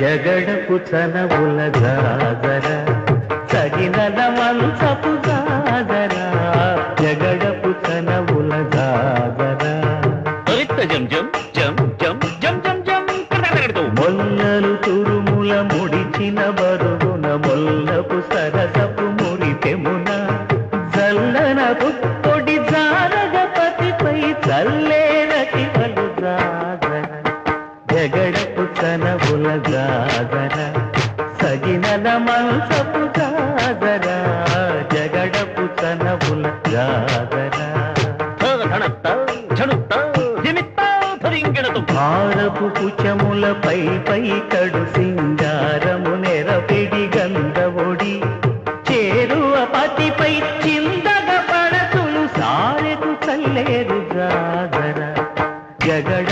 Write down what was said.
జగడపు చనవుల జాగర సగినల మంచపు జాగర జగడపు చనవుల జాగర జం జం జం జం జం జం జం. మొల్లలు తురుముల ముడిచిన బరుగున మొల్లపు సరసపు మురితెమున జల్లన పుట్టొడి జారగపతిపై చల్లేనటి వలు జాగర జగడపు కనవులగాదర సగిన మనసపు గాదర జగడపు కనవుల గాదర ఆరపు కుచములపై పై కడు సింగారము నెరపిడి గంధవుడి చేరువ పతిపై చిందగ పడతులు సారెకు చల్లేరు గాదర జగడ